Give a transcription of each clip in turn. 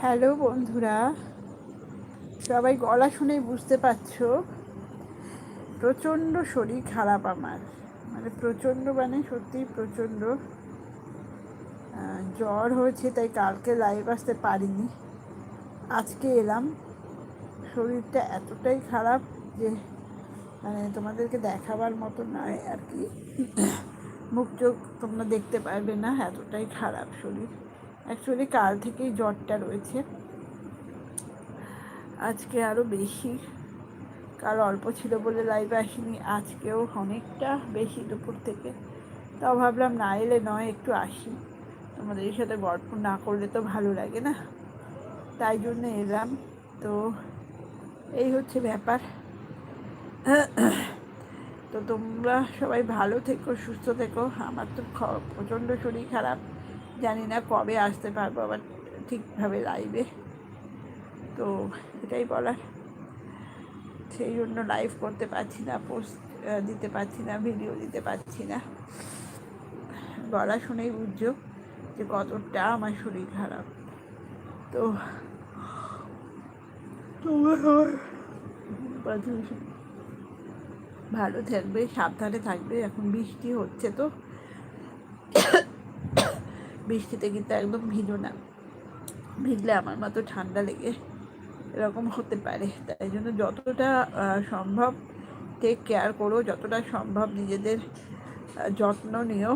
Hello বন্ধুরা, সবাই গলা শুনেই বুঝতে পারছ, প্রচণ্ড শরীর খারাপ আমার। মানে প্রচণ্ড মানে সত্যি প্রচণ্ড। জ্বর হয়েছে, তাই কালকে লাইভ আসতে পারিনি। আজকে এলাম, শরীরটা এতটাই খারাপ যে মানে তোমাদেরকে দেখাবার মতো নয় আর কি। মুখ চোখ তোমরা দেখতে পারবে না, এতটাই খারাপ শরীর। অ্যাকচুয়ালি কাল থেকেই জ্বরটা রয়েছে। আজকে আরও বেশি। কাল অল্প ছিল বলে লাইভে আসিনি, আজকেও অনেকটা বেশি দুপুর থেকে। তাও ভাবলাম না এলে নয়, একটু আসি। তোমাদের সাথে গল্প না করলে তো ভালো লাগে না। তাই জন্য এলাম। তো এই হচ্ছে ব্যাপার। তো তোমরা সবাই ভালো থেকো, সুস্থ থেকো। আমার তো প্রচণ্ড শরীর খারাপ। জানি না কবে আসতে পারব, আবার ঠিকভাবে লাইভে তো এটাই বলার। সেই জন্য লাইভ করতে পারছি না পোস্ট দিতে পারছি না ভিডিও দিতে পারছি না। গলা শুনেই বুঝছ যে কতটা আমার শরীর খারাপ। তো ভালো থাকবে, সাবধানে থাকবে, এখন বৃষ্টি হচ্ছে তো। বৃষ্টিতে কিন্তু একদম ভিজো না। ভিজলে আমার মতো ঠান্ডা লেগে এরকম হতে পারে। তাই জন্য যতটা সম্ভব টেক কেয়ার করো, যতটা সম্ভব নিজেদের যত্ন নিও,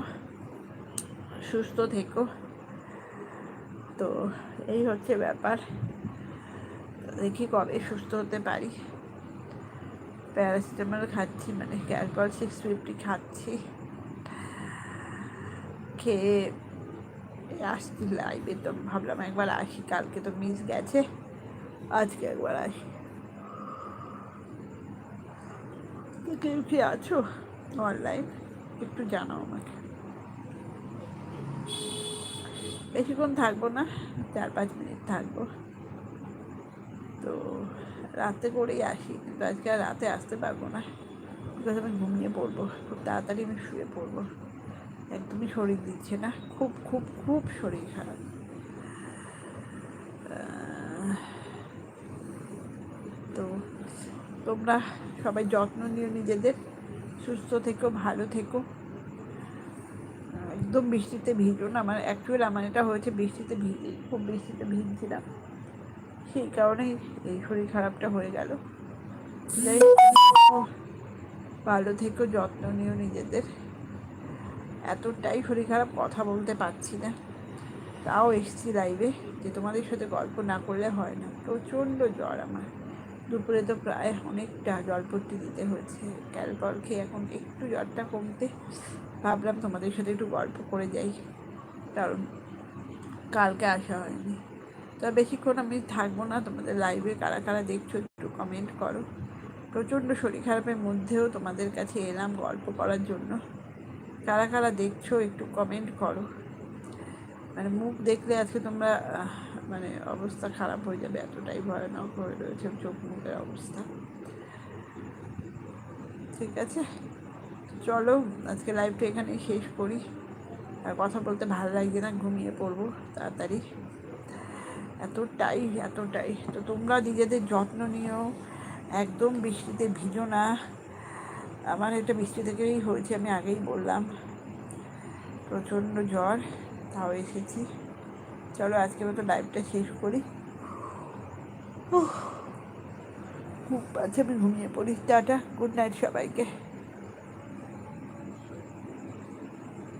সুস্থ থেকো। তো এই হচ্ছে ব্যাপার। দেখি কবে সুস্থ হতে পারি। প্যারাসিটামল খাচ্ছি মানে ক্যালকল সিক্স ফিফটি খাচ্ছি। খেয়ে আসছি লাইভে তো, ভাবলাম একবার আসি, কালকে তো মিস গেছে, আজকে একবার আসি। তো কেউ কি আছো অনলাইন একটু জানাও আমাকে। বেশিক্ষণ থাকব না, চার পাঁচ মিনিট থাকব। তো রাতে করেই আসি, কিন্তু আজকে আর রাতে আসতে পারব না। বিকজ আমি ঘুমিয়ে পড়ব, খুব তাড়াতাড়ি আমি শুয়ে পড়ব। একদমই শরীর দিচ্ছে না। খুব খুব খুব শরীর খারাপ। তো তোমরা সবাই যত্ন নিও নিজেদের। সুস্থ থেকো, ভালো থেকো। একদম বৃষ্টিতে ভিজো না। আমার অ্যাকচুয়ালি আমার এটা হয়েছে বৃষ্টিতে ভিজে খুব বৃষ্টিতে ভিজছিলাম। সেই কারণেই এই শরীর খারাপটা হয়ে গেল। ভালো থেকো, যত্ন নিও নিজেদের। এতটাই শরীর খারাপ কথা বলতে পারছি না। তাও এসছি লাইভে যে তোমাদের সাথে গল্প না করলে হয় না। প্রচণ্ড জ্বর আমার। দুপুরে তো প্রায় অনেকটা জলপট্টি দিতে হয়েছে। ক্যালকল খেয়ে এখন একটু জ্বরটা কমতে ভাবলাম তোমাদের সাথে একটু গল্প করে যাই। কারণ কালকে আসা হয়নি। তা বেশিক্ষণ আমি থাকব না। তোমাদের লাইভে কারা কারা দেখছ একটু কমেন্ট করো। প্রচণ্ড শরীর খারাপের মধ্যেও তোমাদের কাছে এলাম গল্প করার জন্য। কারা কারা দেখছ একটু কমেন্ট করো। মানে মুখ দেখলে আজকে তোমরা মানে অবস্থা খারাপ হয়ে যাবে, এতটাই ভয়ানক হয়ে রয়েছে চোখ মুখের অবস্থা। ঠিক আছে? চলো, আজকে লাইভটা এখানেই শেষ করি। আর কথা বলতে ভালো লাগছে না, ঘুমিয়ে পড়ব তাড়াতাড়ি। এতটাই এতটাই। তো তোমরা নিজেদের যত্ন নিও, একদম বৃষ্টিতে ভিজো না। আমার এটা বৃষ্টি থেকেই হয়েছে, আমি আগেই বললাম। প্রচণ্ড জ্বর, তাও এসেছি। চলো আজকে মতো লাইভটা শেষ করি। খুব আছে আমি ঘুমিয়ে পড়ি। টাটা গুড নাইট সবাইকে।